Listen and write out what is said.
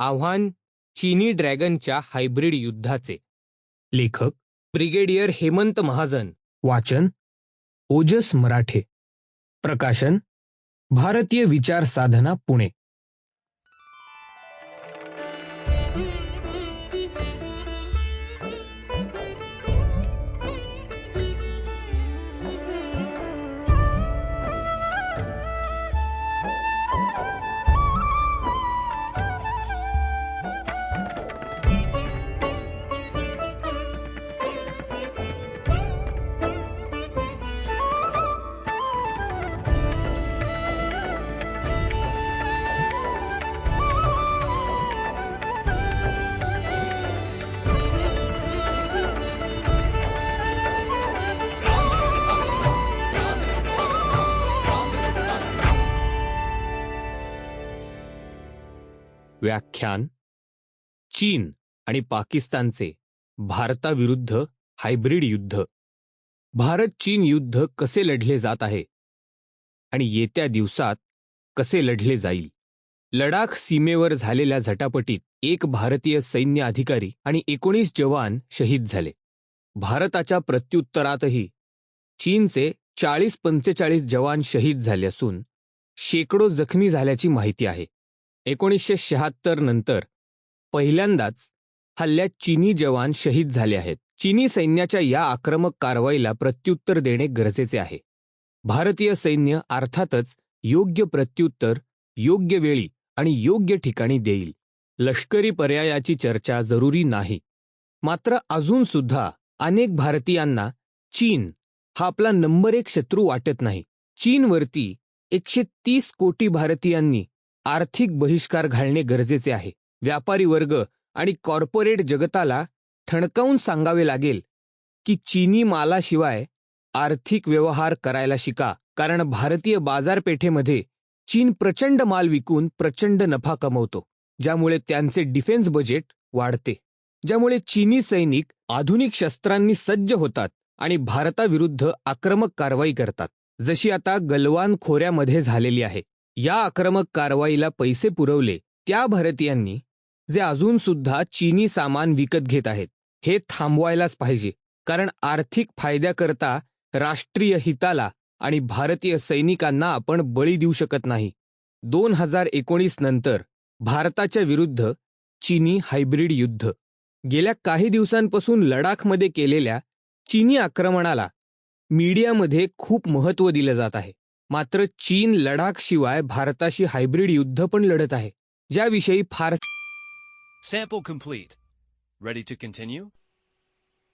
आव्हान चीनी ड्रॅगनच्या हायब्रिड युद्धाचे. लेखक ब्रिगेडियर हेमंत महाजन. वाचन ओजस मराठे. प्रकाशन भारतीय विचार साधना पुणे. व्याख्यान चीन आणि पाकिस्तानचे भारताविरुद्ध हायब्रिड युद्ध. भारत चीन युद्ध कसे लढले जात आहे? आणि येत्या दिवसात कसे लढले जाईल? लडाख सीमेवर झालेल्या झटापटीत एक भारतीय सैन्य अधिकारी आणि एकोणीस जवान शहीद झाले. भारताच्या प्रत्युत्तरातही चीनचे चाळीस पंचेचाळीस जवान शहीद झाले असून शेकडो जखमी झाल्याची माहिती आहे. एकोणीसशे शहात्तर नंतर पहिल्यांदाच हल्ल्यात चीनी जवान शहीद झाले आहेत. चीनी सैन्याच्या या आक्रमक कारवाईला प्रत्युत्तर देणे गरजेचे आहे. भारतीय सैन्य अर्थातच योग्य प्रत्युत्तर योग्य वेळी आणि योग्य ठिकाणी देईल. लष्करी पर्यायाची चर्चा जरुरी नाही. मात्र अजून सुद्धा अनेक भारतीयांना चीन हा आपला नंबर एक शत्रू वाटत नाही. चीनवरती एकशे तीस कोटी भारतीयांनी आर्थिक बहिष्कार घालणे गरजेचे आहे. व्यापारी वर्ग आणि कॉर्पोरेट जगताला ठणकावून सांगावे लागेल की चीनी मालाशिवाय आर्थिक व्यवहार करायला शिका. कारण भारतीय बाजारपेठेमध्ये चीन प्रचंड माल विकून प्रचंड नफा कमवतो. ज्यामुळे त्यांचे डिफेन्स बजेट वाढते. ज्यामुळे चीनी सैनिक आधुनिक शस्त्रांनी सज्ज होतात आणि भारताविरुद्ध आक्रमक कारवाई करतात. जशी आता गलवान खोऱ्यामध्ये झालेली आहे. या आक्रमक कारवाईला पैसे पुरवले त्या भारतीयांनी जे अजून सुद्धा चीनी सामान विकत घेत आहेत हे थांबवायलाच पाहिजे. कारण आर्थिक फायद्याकरता राष्ट्रीय हिताला आणि भारतीय सैनिकांना आपण बळी देऊ शकत नाही. दोन हजार एकोणीस नंतर भारताच्या विरुद्ध चीनी हायब्रिड युद्ध. गेल्या काही दिवसांपासून लडाखमध्ये केलेल्या चीनी आक्रमणाला मीडियामध्ये खूप महत्त्व दिलं जात आहे. मात्र चीन लडाखशिवाय भारताशी हायब्रिड युद्ध पण लढत आहे. ज्याविषयी फार sample complete ready to continue